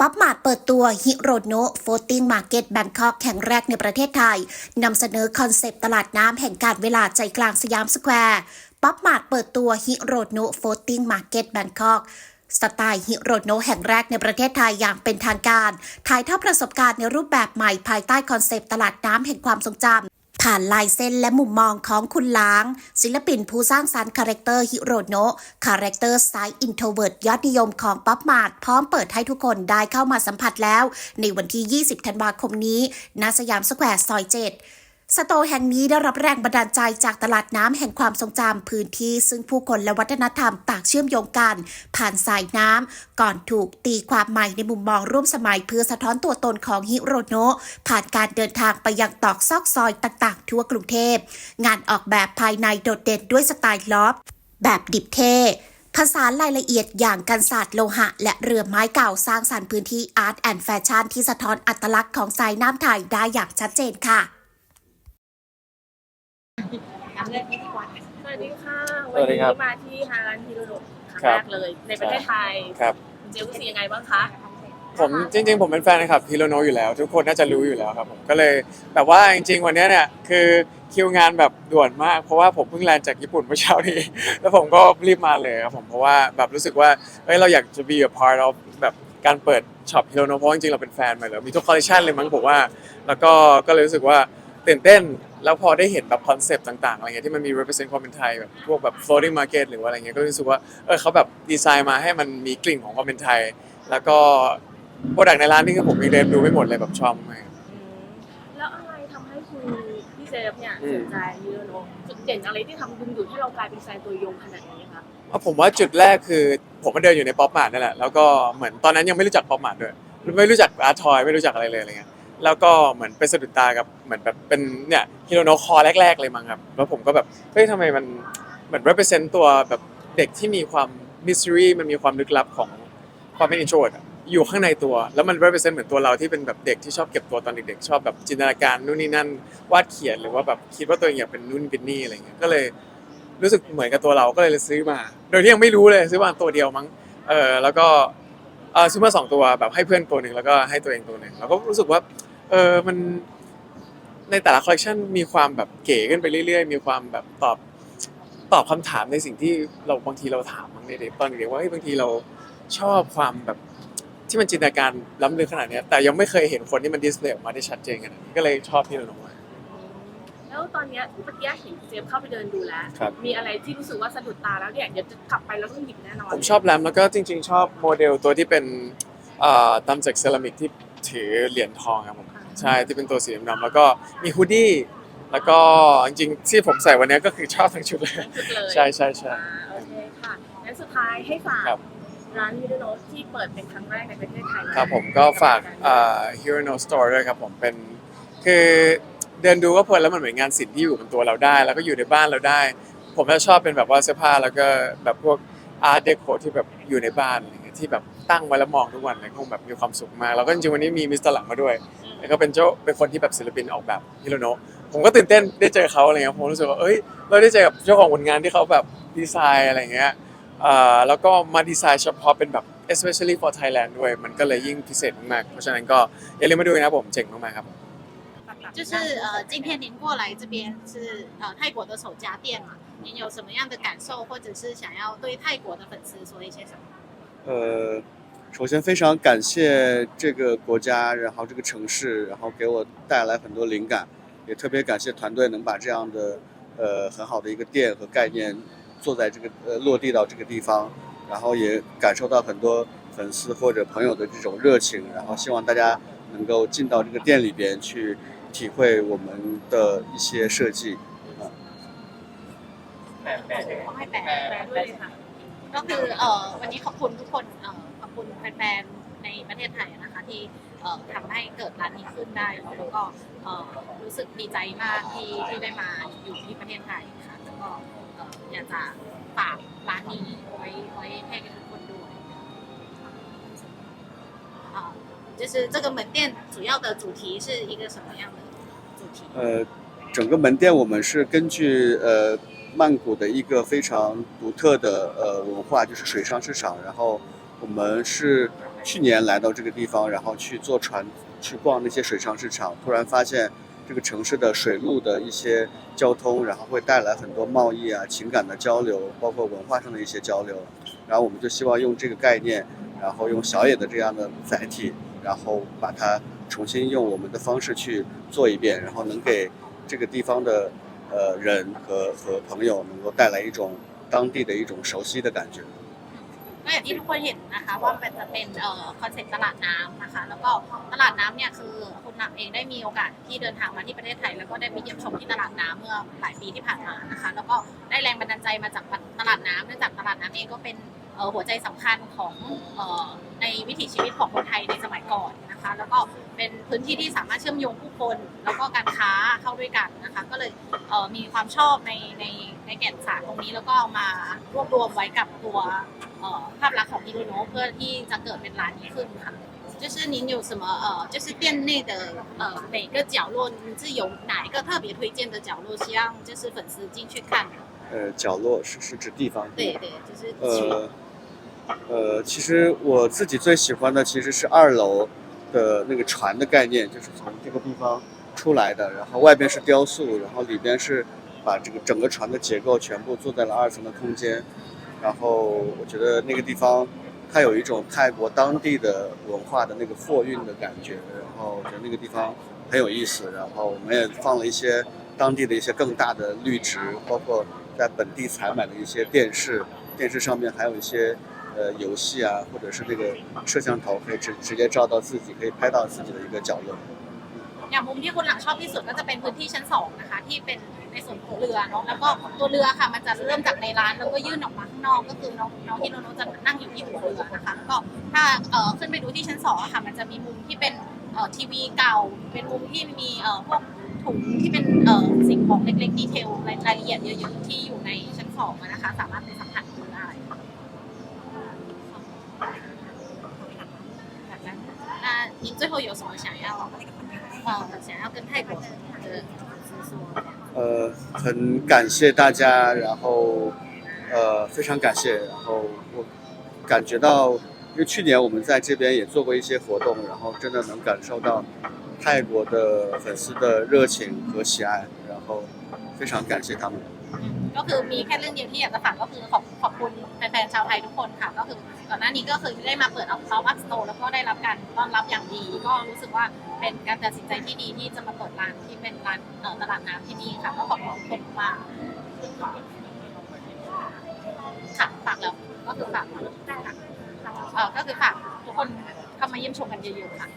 ป๊อปมาดเปิดตัวฮิโรโนะโฟติงมาร์เก็ตแบงคอกแห่งแรกในประเทศไทยนำเสนอคอนเซปต์ตลาดน้ำแห่งการเวลาใจกลางสยามสแควร์ป๊อปมาดเปิดตัวฮิโรโนะโฟติงมาร์เก็ตแบงคอกสไตล์ฮิโรโนแห่งแรกในประเทศไทยอย่างเป็นทางการ ถ่ายทอดประสบการณ์ในรูปแบบใหม่ภายใต้คอนเซปต์ตลาดน้ำแห่งความทรงจำ ผ่านลายเส้นและมุมมองของคุณล้าง ศิลปินผู้สร้างสรรค์คาแรคเตอร์ฮิโรโนะคาแรคเตอร์สายอินโทรเวิร์ตยอดนิยมของป๊อปมาร์ทพร้อมเปิดให้ทุกคนได้เข้ามาสัมผัสแล้ว ในวันที่ 20 ธันวาคมนี้ณสยามสแควร์ซอย 7 สโตแห่งนี้ได้รับแรงบันดาลใจจากตลาดน้ำแห่งความทรงจำพื้นที่ ซึ่งผู้คนและวัฒนธรรมต่างเชื่อมโยงกัน ผ่านสายน้ำก่อนถูกตีความใหม่ในมุมมองร่วมสมัยเพื่อสะท้อนตัวตนของฮิโรโนะผ่านการเดินทางไปยังตอกซอกซอยต่างๆ ทั่วกรุงเทพ งานออกแบบภายในโดดเด่นด้วยสไตล์ลอฟแบบดิบเท่ผสานรายละเอียดอย่างกันศาสตร์โลหะ และเรือไม้เก่าสร้างสรรค์พื้นที่อาร์ตแอนด์แฟชั่นที่สะท้อนอัตลักษณ์ของสายน้ำไทยได้อย่างชัดเจนค่ะ ทำเรื่องนี้ดีกว่าสวัสดีค่ะสวัสดีครับนี้มาที่ฮารันฮิโรโดะครั้งครัแรบกเลย ในประเทศไทยครับคุณเจลรู้สึกยังไงบ้างคะผมจริง ๆ ผมเป็นแฟนคลับฮิโรโนะอยู่แล้ว ทุกคนน่าจะรู้อยู่แล้วครับผมก็เลยแบบว่าจริง ๆ วันเนี้ยเนี่ยคือคิวงานแบบด่วนมากเพราะว่าผมเพิ่งแลนด์จากญี่ปุ่นเมื่อเช้านี้ แล้วผมก็รีบมาเลยครับผมเพราะว่าแบบรู้สึกว่าเฮ้ยเราอยากจะ be a part of แบบการเปิดช็อปฮิโรโนะเพราะจริงๆเราเป็นแฟนมาแล้วมีทุกคอลเลคชันเลยมั้งผมว่า แล้วก็ก็เลยรู้สึกว่าตื่นเต้น แล้วพอได้เห็นแบบคอนเซปต์ต่างๆอะไรเงี้ยที่มันมี represent ความเป็นไทยแบบพวกแบบ floating market หรือว่าอะไรเงี้ยก็รู้สึกว่าเออเขาแบบดีไซน์มาให้มันมีกลิ่นของความเป็นไทย แล้วก็โปรดักในร้านนี่คือผมมีเดินดูไม่หมดเลยแบบชอบมากอืมแล้วอะไรทำให้คุณพี่เจฟเนี่ยอืมสนใจฮิโรโดะจุดเด่นอะไรที่ทำดึงดูดให้เรากลายเป็นแฟนตัวยงขนาดนี้คะเอาผมว่าจุดแรกคือผมมาเดินอยู่ในป๊อปมาร์ทนั่นแหละแล้วก็เหมือนตอนนั้นยังไม่รู้จักป๊อปมาร์ทด้วยไม่รู้จักอาร์ทอยไม่รู้จักอะไรเลยอะไรเงี้ย แล้วก็เหมือนไปสะดุดตากับเหมือนแบบเป็นเนี่ยฮิโรโนะคอแรก ๆ เลยมั้งครับแล้วผมก็แบบเฮ้ยทำไมมันเหมือน represent ตัวแบบเด็กที่มีความ mystery มันมีความลึกลับของความเป็น introvert อะอยู่ข้างในตัว แล้วมัน represent เหมือนตัวเราที่เป็นแบบเด็กที่ชอบเก็บตัวตอนเด็กๆชอบแบบจินตนาการนู่นนี่นั่นวาดเขียนหรือว่าแบบคิดว่าตัวเองอยากเป็นนู่นเป็นนี่อะไรเงี้ยก็เลยรู้สึกเหมือนกับตัวเราก็เลยซื้อมา โดยที่ยังไม่รู้เลยซื้อมาตัวเดียวมั้งเออแล้วก็เออซื้อมาสองตัวแบบให้เพื่อนตัวหนึ่งแล้วก็ให้ตัวเองตัวหนึ่งแล้วก็รู้สึกว่า เออมันในแต่ละคอลเลคชันมีความแบบเก๋ขึ้นไปเรื่อยๆ มีความแบบตอบตอบคำถามในสิ่งที่เราบางทีเราถามมั้งในเด็กตอนเด็กๆว่าเฮ้ยบางทีเราชอบความแบบที่มันจินตนาการล้ำลึกขนาดเนี้ยแต่ยังไม่เคยเห็นคนที่มันดิสเพลย์ออกมาได้ชัดเจนขนาดนี้ก็เลยชอบที่เราลงมาแล้วตอนเนี้ยเมื่อกี้เห็นเจฟเข้าไปเดินดูแล้วครับมีอะไรที่รู้สึกว่าสะดุดตาแล้วเนี่ยเดี๋ยวจะกลับไปแล้วต้องหยิบแน่นอนผมชอบแรมแล้วก็จริง ๆ ชอบโมเดลตัวที่เป็นเอ่อทำจากเซรามิกที่ถือเหรียญทองครับผม ใช่ที่เป็นตัวสีดำๆแล้วก็มีฮูดดี้แล้วก็จริงๆที่ผมใส่วันนี้ก็คือชอบทั้งชุดเลยชุดเลยใช่ใช่ใช่ อ่าโอเคค่ะงั้นสุดท้ายให้ฝากครับ ร้านฮิโรโนะที่เปิดเป็นครั้งแรกในประเทศไทยครับผมก็ฝากเอ่อ Hero No Store ด้วยครับผมเป็นคือเดินดูก็เพลินแล้วมันเหมือนงานศิลป์ที่อยู่บนตัวเราได้ แล้วก็อยู่ในบ้านเราได้ ผมจะชอบเป็นแบบว่าเสื้อผ้าแล้วก็แบบพวกอาร์ตเดโคที่แบบอยู่ในบ้านอะไรเงี้ยที่แบบ ตั้งไว้แล้วมองทุกวันเลยคงแบบมีความสุขมากแล้วก็จริงๆวันนี้มีมิสเตอร์หลังมาด้วย แล้วก็เป็นเจ้าเป็นคนที่แบบศิลปินออกแบบฮิโรโนะผมก็ตื่นเต้นได้เจอเขาอะไรเงี้ยผมรู้สึกว่าเอ้ยเราได้เจอกับเจ้าของผลงานที่เขาแบบดีไซน์อะไรเงี้ยเอ่อแล้วก็มาดีไซน์เฉพาะเป็นแบบ especially for Thailand ด้วย มันก็เลยยิ่งพิเศษมากๆเพราะฉะนั้นก็อย่าลืมมาดูนะครับผมเจ๋งมากๆครับ 就是呃，今天您过来这边是呃泰国的首家店嘛，您有什么样的感受，或者是想要对泰国的粉丝说一些什么？ 呃，首先非常感谢这个国家，然后这个城市，然后给我带来很多灵感，也特别感谢团队能把这样的呃很好的一个店和概念做在这个呃落地到这个地方，然后也感受到很多粉丝或者朋友的这种热情，然后希望大家能够进到这个店里边去体会我们的一些设计。 ต้องให้แปล แปลด้วยเลยค่ะ ก็คือเอ่อวันนี้ขอบคุณทุกคนเอ่อขอบคุณแฟนๆในประเทศไทยนะคะที่เอ่อทำให้เกิดร้านนี้ขึ้นได้แล้วก็เอ่อรู้สึกดีใจมากที่ที่ได้มาอยู่ที่ประเทศไทยค่ะแล้วก็เอ่ออยากจะฝากร้านนี้ไว้ไว้ให้กับทุกคนด้วย啊，就是这个门店主要的主题是一个什么样的主题？呃， 整个门店我们是根据呃 曼谷的一个非常独特的呃文化，就是水上市场。然后我们是去年来到这个地方，然后去坐船去逛那些水上市场，突然发现这个城市的水路的一些交通，然后会带来很多贸易啊、情感的交流，包括文化上的一些交流。然后我们就希望用这个概念，然后用小野的这样的载体，然后把它重新用我们的方式去做一遍，然后能给这个地方的呃人和和朋友能够带来一种当地的一种熟悉的感觉。 ก็อย่างที่ทุกคนเห็นนะคะว่ามันจะเป็นเอ่อคอนเซ็ปต์ตลาดน้ำนะคะ แล้วก็ตลาดน้ำเนี่ยคือคุณหนักเองได้มีโอกาสที่เดินทางมาที่ประเทศไทย แล้วก็ได้ไปเยี่ยมชมที่ตลาดน้ำเมื่อหลายปีที่ผ่านมานะคะ แล้วก็ได้แรงบันดาลใจมาจากตลาดน้ำเนื่องจากตลาดน้ำเองก็เป็นเอ่อหัวใจสำคัญของเอ่อในวิถีชีวิตของคนไทยในสมัยก่อน นะคะ แล้วก็เป็นพื้นที่ที่สามารถเชื่อมโยงผู้คน แล้วก็การค้าเข้าด้วยกันนะคะ ก็เลยเอ่อมีความชอบในในในแก่นสารตรงนี้ แล้วก็เอามารวบรวมไว้กับตัว เอ่อภาพลักษณ์ของฮิโรโนะเพื่อที่จะเกิดเป็นร้านนี้ขึ้นค่ะ就是您有什么呃，就是店内的呃每个角落，你是有哪一个特别推荐的角落，希望就是粉丝进去看的？呃，角落是是指地方。对对，就是呃，呃，其实我自己最喜欢的其实是二楼 的那个船的概念，就是从这个地方出来的，然后外边是雕塑，然后里边是把这个整个船的结构全部做在了二层的空间，然后我觉得那个地方它有一种泰国当地的文化的那个货运的感觉，然后我觉得那个地方很有意思，然后我们也放了一些当地的一些更大的绿植，包括在本地采买的一些电视，电视上面还有一些呃游戏啊，或者是那个摄像头可以直直接照到自己，可以拍到自己的一个角落。 อย่างมุมที่คุณหลังชอบที่สุดก็จะเป็นพื้นที่ชั้นสองนะคะ ที่เป็นในส่วนของเรือเนาะแล้วก็ตัวเรือค่ะมันจะเริ่มจากในร้านแล้วก็ยื่นออกมาข้างนอกก็คือน้องน้องฮิโนโนะจะนั่งอยู่ที่หัวเรือนะคะแล้วก็ถ้าเอ่อขึ้นไปดูที่ชั้นสองอะค่ะ มันจะมีมุมที่เป็นเอ่อทีวีเก่า เป็นมุมที่มีเอ่อพวกถุงที่เป็นเอ่อสิ่งของเล็กๆดีเทลรายรายละเอียดเยอะๆที่อยู่ในชั้นสองอะนะคะ สามารถไปสัมผัส 那您最后有什么想要呃想要跟泰国的粉丝说？呃，很感谢大家，然后呃非常感谢，然后我感觉到，因为去年我们在这边也做过一些活动，然后真的能感受到泰国的粉丝的热情和喜爱，然后非常感谢他们。 ก็คือมีแค่เรื่องเดียวที่อยากจะฝากก็คือขอบขอบคุณ แฟนๆชาวไทยทุกคนค่ะ ก็คือก่อนหน้านี้ก็คือได้มาเปิดเอาเขาอัพสโตร์แล้วก็ได้รับการต้อนรับอย่างดี ก็รู้สึกว่าเป็นการตัดสินใจที่ดีที่จะมาเปิดร้านที่เป็นร้านตลาดน้ำที่นี่ค่ะก็ขอบคุณคนมากค่ะฝากแล้วก็คือฝากก็คือฝากทุกคนเข้ามาเยี่ยมชมกันเยอะๆค่ะ